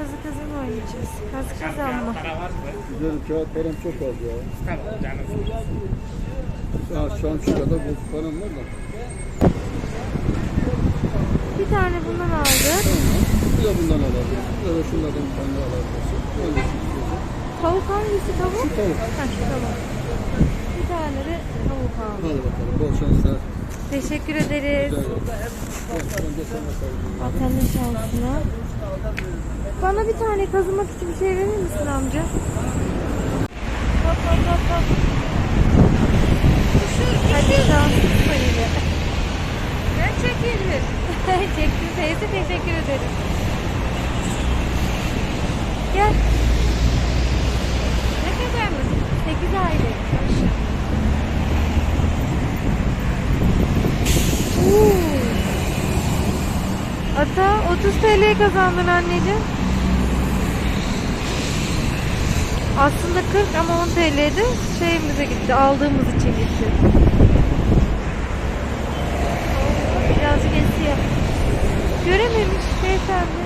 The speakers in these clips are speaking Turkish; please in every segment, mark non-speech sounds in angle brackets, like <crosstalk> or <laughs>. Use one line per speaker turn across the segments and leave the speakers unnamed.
kazı kazı mı oynayacağız? Kazı kazan mı?
Para var mı?
Güzel kağıt param çok az ya.
Tamam canım.
Ya şu an şu kadar bozuk param var da.
Bir tane bundan aldık.
Bir de bundan alalım. Ya da şunlardan bir tane alabilirsin. Hangisi istiyorsan.
Tavuk hangisi tavuk?
Şu tavuk.
Ha şu tavuk. Bir tane de tavuk aldık.
Hadi bakalım. Bol şanslar.
Teşekkür ederiz.
Ben de sana sayayım.
Atanın şansına. Bana bir tane kazımak için bir şey verir misin amca? Hop hop hop hop. Hadi payıyla. Ben çekilir. <laughs> Çektim teyze teşekkür ederim. Gel. Ne kadarmış? 8 aylık. Ata 30 TL kazandın anneciğim. Aslında 40 ama 10 TL'di. Şeyimize gitti. Aldığımız için gitti. Birazcık esiyor. Görememiş beyefendi.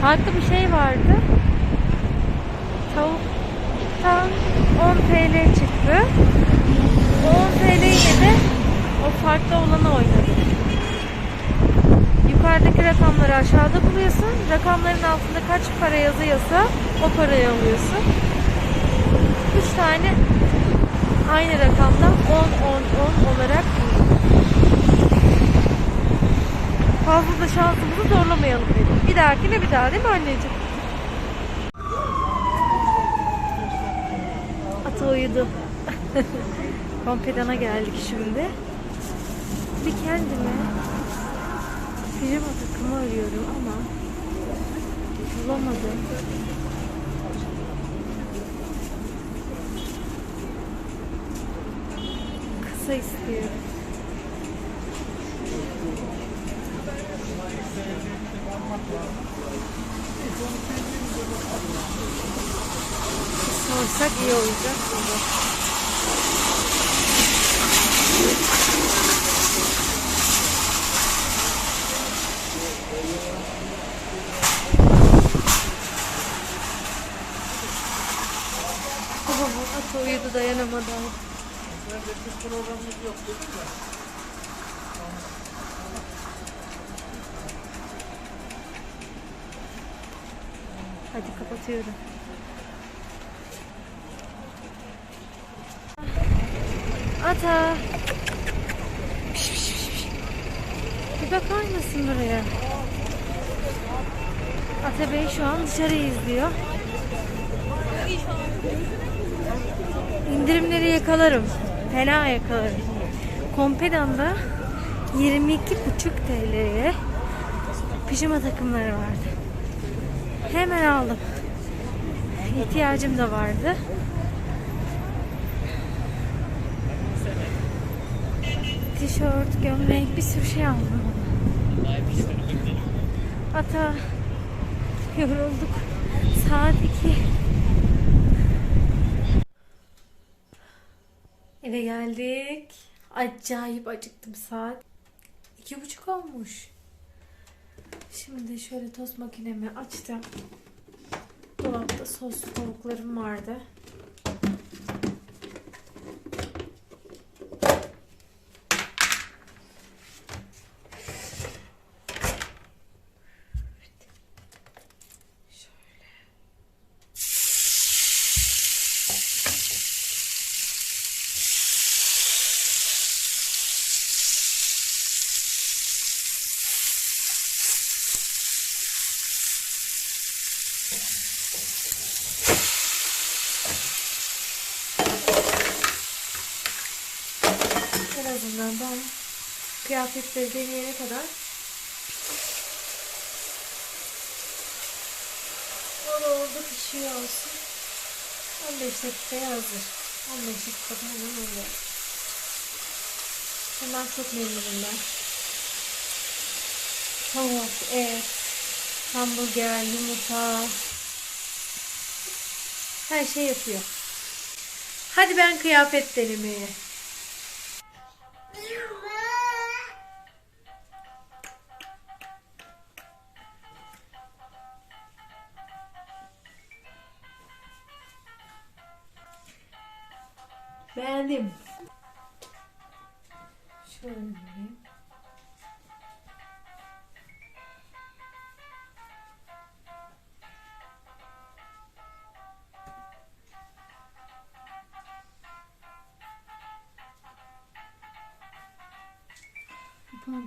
Farklı bir şey vardı. Tavuktan 10 TL çıktı. O 10 TL ile de o farklı olanı oynadı. Yukarıdaki rakamları aşağıda buluyorsun. Rakamların altında kaç para yazıyorsa o parayı alıyorsun. 3 tane aynı rakamdan 10 10 10 olarak fazla da şansımızı zorlamayalım dedim. Bir dahakine bir daha değil mi anneciğim? Ata uyudu. <laughs> Kompedana geldik şimdi. Bir kendime pijama takımı arıyorum ama bulamadım. Kısa istiyorum. Sorsak iyi olacak. Baba at uyudu dayanamadı. Hadi kapatıyorum. Ata. Piş, piş, piş. Bir bakar mısın buraya? Ata Bey şu an dışarıyı izliyor. İndirimleri yakalarım. Fena yakalarım. Kompedan'da 22,5 TL'ye pijama takımları vardı. Hemen aldım. İhtiyacım da vardı. Tişört, gömlek bir sürü şey aldım. Ata yorulduk. Saat 2. Eve geldik. Acayip acıktım saat. iki buçuk olmuş. Şimdi şöyle tost makinemi açtım. Dolapta soslu tavuklarım vardı. Şöyle. Ben kıyafetleri deneyene kadar Valla orada pişiyor olsun. 15 dakikaya hazır. 15 dakikada hemen oluyor. Hemen çok memnunum ben. Tavuk, et, hamburger, yumurta. Her şey yapıyor. Hadi ben kıyafet denemeye.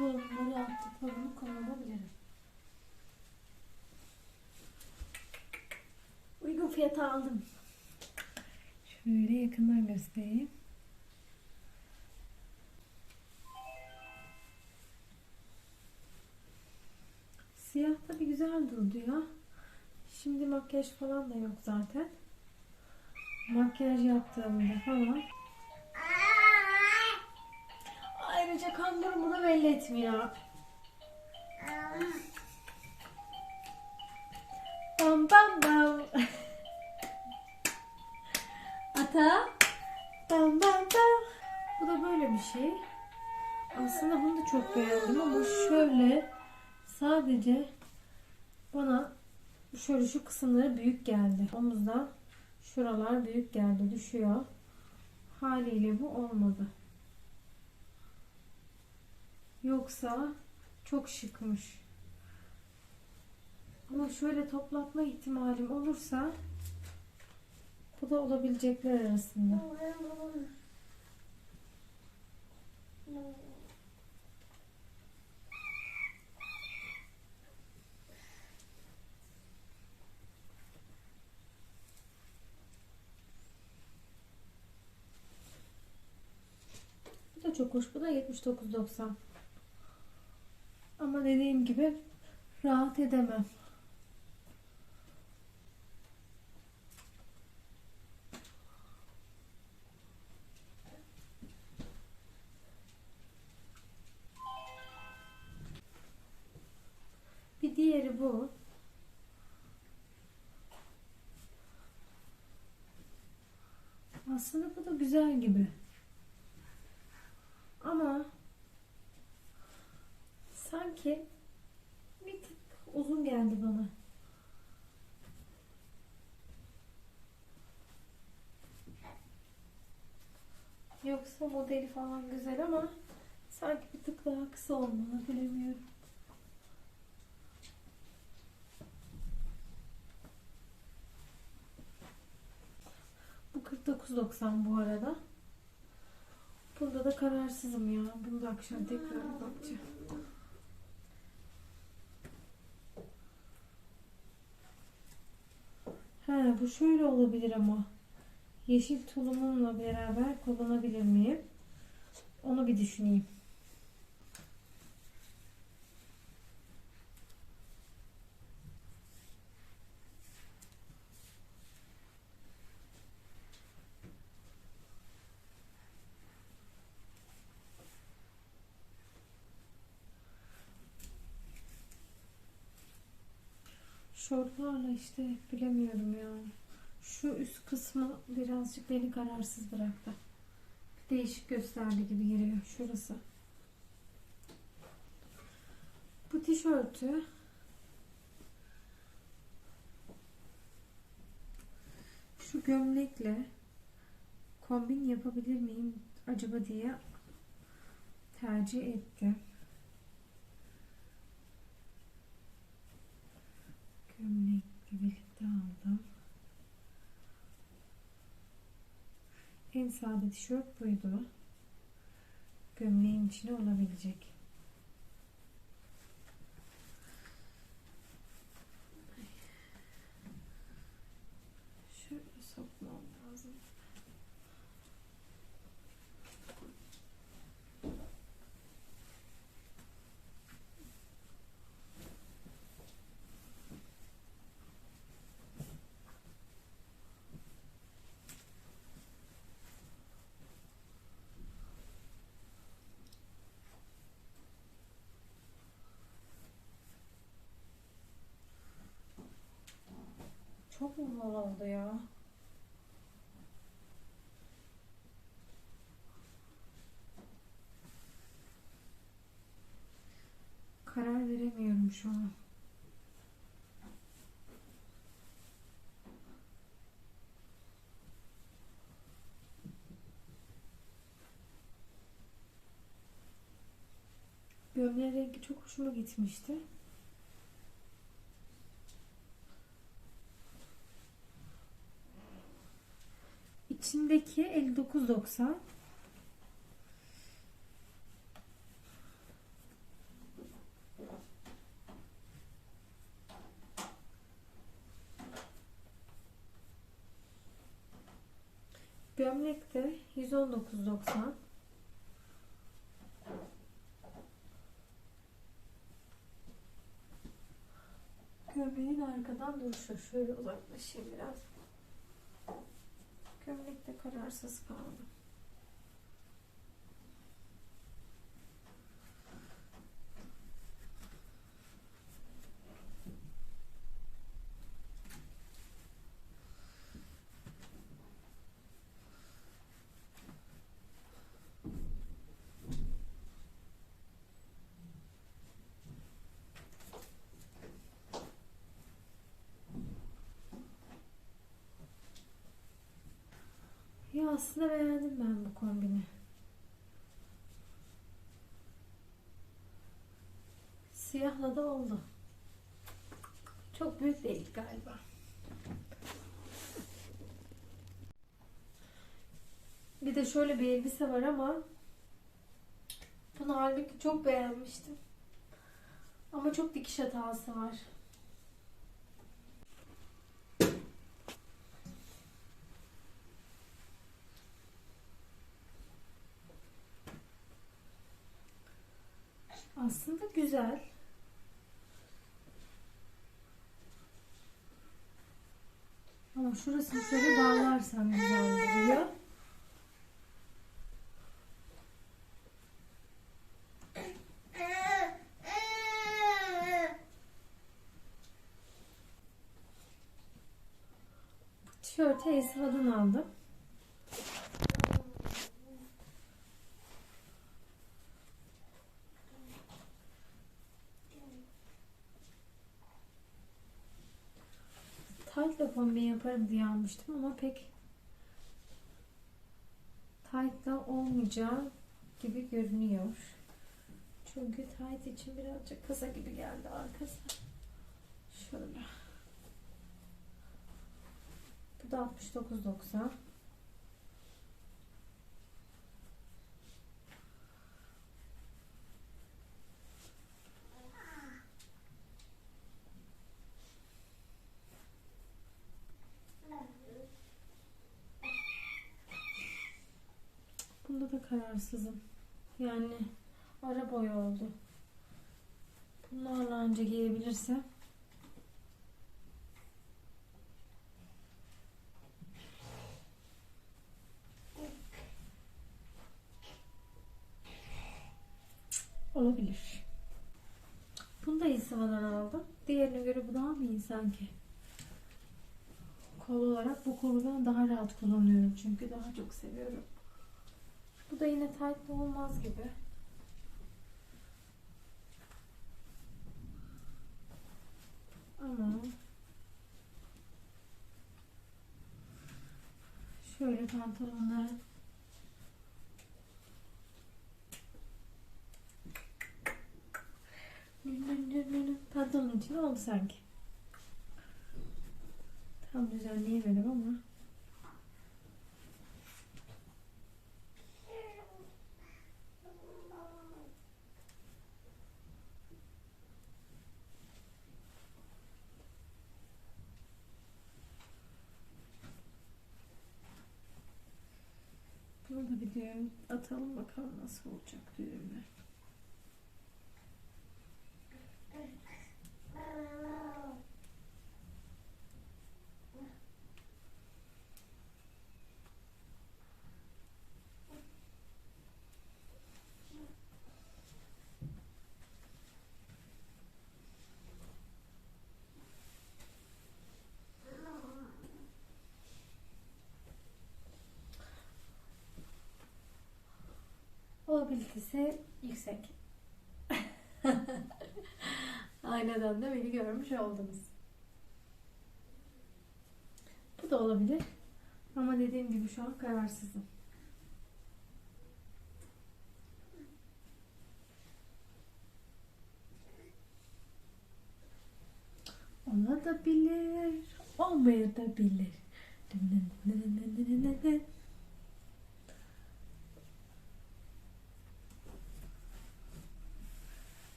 Bu pantolonları attıklarımı kullanabilirim. Uygun fiyata aldım. Şöyle yakından göstereyim. Siyah da bir güzel durdu ya. Şimdi makyaj falan da yok zaten. Makyaj yaptığımda falan. Etmiyor. Bam bam bam. Ata. Bam bam bam. Bu da böyle bir şey. Aslında bunu da çok beğendim ama şöyle sadece bana şöyle şu kısımları büyük geldi. Omuzda şuralar büyük geldi. Düşüyor. Haliyle bu olmadı. Yoksa çok şıkmış. Ama şöyle toplatma ihtimalim olursa bu da olabilecekler arasında. Bu da çok hoş. Bu da 79.90. Ama dediğim gibi rahat edemem. Bir diğeri bu. Aslında bu da güzel gibi. Ama sanki bir tık uzun geldi bana. Yoksa modeli falan güzel ama sanki bir tık daha kısa olmalı bilemiyorum. Bu 49.90 bu arada. Bunda da kararsızım ya. Bunu da akşam tekrar bakacağım. Bu şöyle olabilir ama. Yeşil tulumumla beraber kullanabilir miyim? Onu bir düşüneyim. Şortlarla işte bilemiyorum ya. Şu üst kısmı birazcık beni kararsız bıraktı. Değişik gösterdi gibi geliyor şurası. Bu tişörtü şu gömlekle kombin yapabilir miyim acaba diye tercih ettim. Gömlekle birlikte aldım. En sade tişört buydu. Gömleğin içine olabilecek. Şöyle sokmam lazım. bunlar oldu ya? Karar veremiyorum şu an. Gömleğin rengi çok hoşuma gitmişti. İçindeki 59.90 Gömlek de 119.90 Gömleğin arkadan duruşu. Şöyle uzaklaşayım biraz. Gömlek de kararsız kaldı. Ya aslında beğendim ben bu kombini. Siyahla da oldu. Çok büyük değil galiba. Bir de şöyle bir elbise var ama bunu halbuki çok beğenmiştim. Ama çok dikiş hatası var. Aslında güzel. Ama şurasını şöyle bağlarsam güzel. Bu tişörtü Esra'dan aldım. Tight'la kombin yaparım diye almıştım ama pek tight'la olmayacağı gibi görünüyor. Çünkü tight için birazcık kısa gibi geldi arkası. Şöyle. Bu da 69.90. Bunda da kararsızım. Yani ara boy oldu. Bunlarla önce giyebilirsem. Olabilir. Bunu da İsa'dan aldım. Diğerine göre bu daha mı iyi sanki? Kol olarak bu kolu ben daha rahat kullanıyorum. Çünkü daha çok seviyorum. Bu da yine tight olmaz gibi. Ama şöyle pantolonları pantolon için oldu sanki. Tam düzenleyemedim ama Düğüm atalım bakalım nasıl olacak düğümler. kalitesi yüksek. <laughs> Aynadan da beni görmüş oldunuz. Bu da olabilir. Ama dediğim gibi şu an kararsızım. Olabilir, olmayabilir.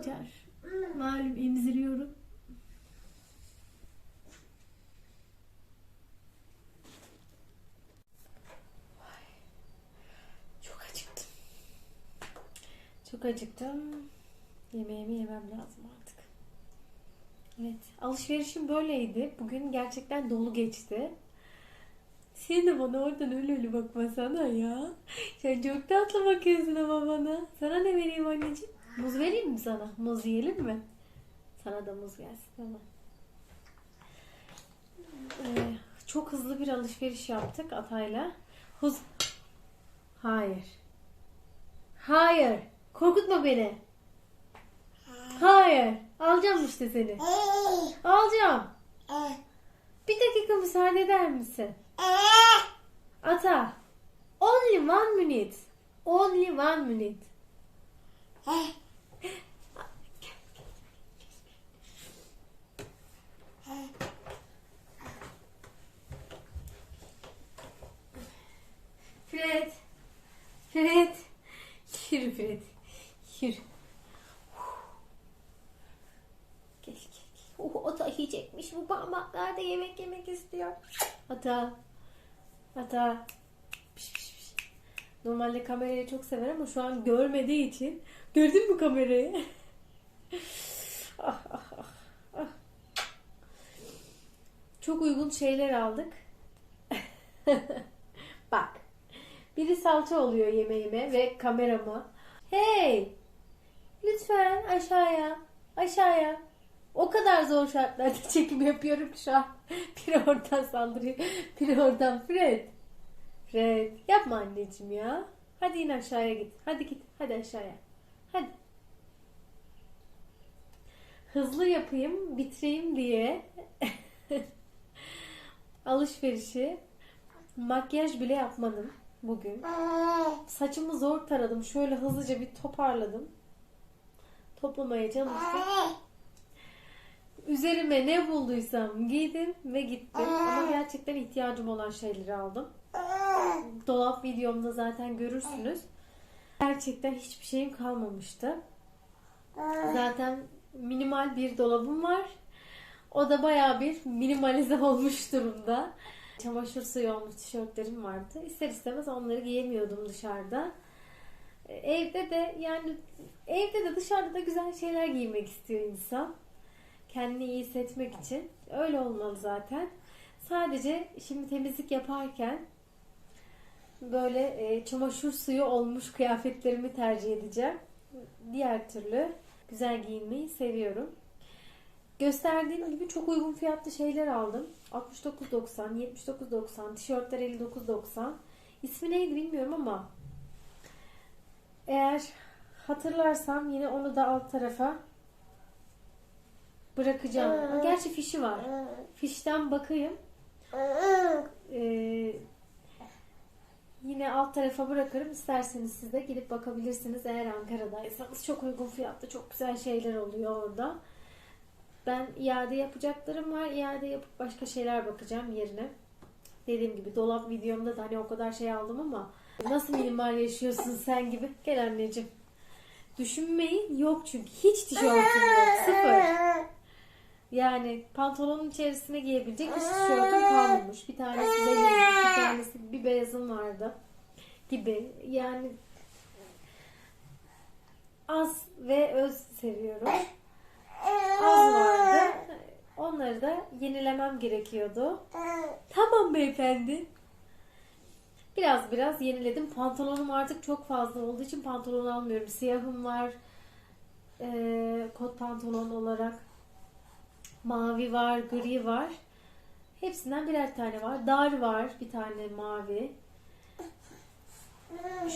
Kaçar. Malum emziriyorum. Çok acıktım. Çok acıktım. Yemeğimi yemem lazım artık. Evet, alışverişim böyleydi. Bugün gerçekten dolu geçti. Sen de bana oradan öyle öyle bakmasana ya. Sen çok tatlı bakıyorsun ama bana. Sana ne vereyim anneciğim? Muz vereyim mi sana? Muz yiyelim mi? Sana da muz gelsin tamam. Ee, çok hızlı bir alışveriş yaptık Atay'la. Hız... Hayır. Hayır. Korkutma beni. Hayır. Alacağım işte seni. Alacağım. Bir dakika müsaade eder misin? Ata. Only one minute. Only one minute. Fred. Fred. Yürü Fred. Yürü. Gel gel gel. Oh, ata yiyecekmiş. Bu parmaklar da yemek yemek istiyor. Ata. Ata. Piş, piş, piş. Normalde kamerayı çok sever ama şu an görmediği için. Gördün mü kamerayı? <laughs> ah, ah, ah. Çok uygun şeyler aldık. <laughs> Bak. Biri salça oluyor yemeğime ve kamerama. Hey! Lütfen aşağıya. Aşağıya. O kadar zor şartlarda <laughs> çekim yapıyorum ki şu an. <laughs> Biri oradan saldırıyor. Biri oradan Fred. Fred. Yapma anneciğim ya. Hadi in aşağıya git. Hadi git. Hadi aşağıya. Hadi. Hızlı yapayım, bitireyim diye <laughs> alışverişi makyaj bile yapmadım bugün. Saçımı zor taradım. Şöyle hızlıca bir toparladım. Toplamaya çalıştım. Üzerime ne bulduysam giydim ve gittim. Ama gerçekten ihtiyacım olan şeyleri aldım. Dolap videomda zaten görürsünüz. Gerçekten hiçbir şeyim kalmamıştı. Zaten minimal bir dolabım var. O da bayağı bir minimalize <laughs> olmuş durumda. Çamaşır suyu olmuş tişörtlerim vardı. İster istemez onları giyemiyordum dışarıda. Evde de yani evde de dışarıda da güzel şeyler giymek istiyor insan. Kendini iyi hissetmek için. Öyle olmalı zaten. Sadece şimdi temizlik yaparken böyle e, çamaşır suyu olmuş kıyafetlerimi tercih edeceğim. Diğer türlü güzel giyinmeyi seviyorum. Gösterdiğim gibi çok uygun fiyatlı şeyler aldım. 69.90, 79.90, tişörtler 59.90. İsmi neydi bilmiyorum ama eğer hatırlarsam yine onu da alt tarafa bırakacağım. Gerçi fişi var. Fişten bakayım. Ee, yine alt tarafa bırakırım. İsterseniz siz de gidip bakabilirsiniz eğer Ankara'daysanız. Çok uygun fiyatlı çok güzel şeyler oluyor orada. Ben iade yapacaklarım var. İade yapıp başka şeyler bakacağım yerine. Dediğim gibi dolap videomda da hani o kadar şey aldım ama nasıl minimal yaşıyorsun sen gibi? Gel anneciğim. Düşünmeyin yok çünkü hiç tişörtüm yok. Sıfır. Yani pantolonun içerisine giyebilecek bir tişörtüm kalmamış. Bir tanesi benim, bir tanesi bir beyazım vardı gibi. Yani az ve öz seviyorum. Az vardı. Onları da yenilemem gerekiyordu. Tamam beyefendi. Biraz biraz yeniledim. Pantolonum artık çok fazla olduğu için pantolon almıyorum. Siyahım var. Ee, kot pantolon olarak. Mavi var, gri var. Hepsinden birer tane var. Dar var, bir tane mavi.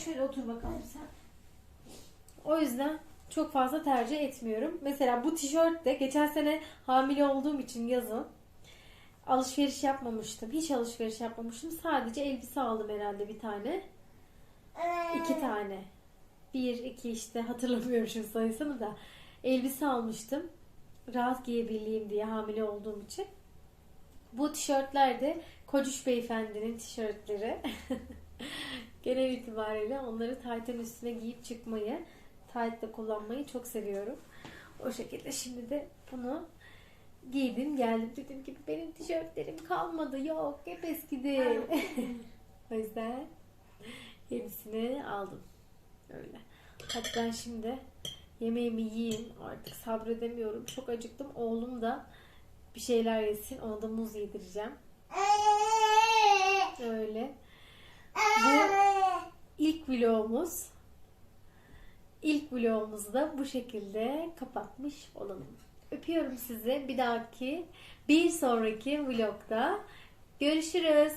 Şöyle otur bakalım sen. O yüzden çok fazla tercih etmiyorum. Mesela bu tişört de geçen sene hamile olduğum için yazın alışveriş yapmamıştım. Hiç alışveriş yapmamıştım. Sadece elbise aldım herhalde bir tane. iki tane. Bir, iki işte hatırlamıyorum şimdi sayısını da. Elbise almıştım. Rahat giyebileyim diye hamile olduğum için. Bu tişörtler de Kocuş Beyefendi'nin tişörtleri. <laughs> Genel itibariyle onları taytın üstüne giyip çıkmayı, taytta kullanmayı çok seviyorum. O şekilde şimdi de bunu giydim geldim dedim ki benim tişörtlerim kalmadı yok hep eskidi. <laughs> o yüzden yenisini aldım. Öyle. Ben şimdi yemeğimi yiyeyim artık sabredemiyorum. Çok acıktım. Oğlum da bir şeyler yesin. Ona da muz yedireceğim. Öyle. Bu ilk vlogumuz. İlk vlogumuzu da bu şekilde kapatmış olalım. Öpüyorum sizi. Bir dahaki, bir sonraki vlogda görüşürüz.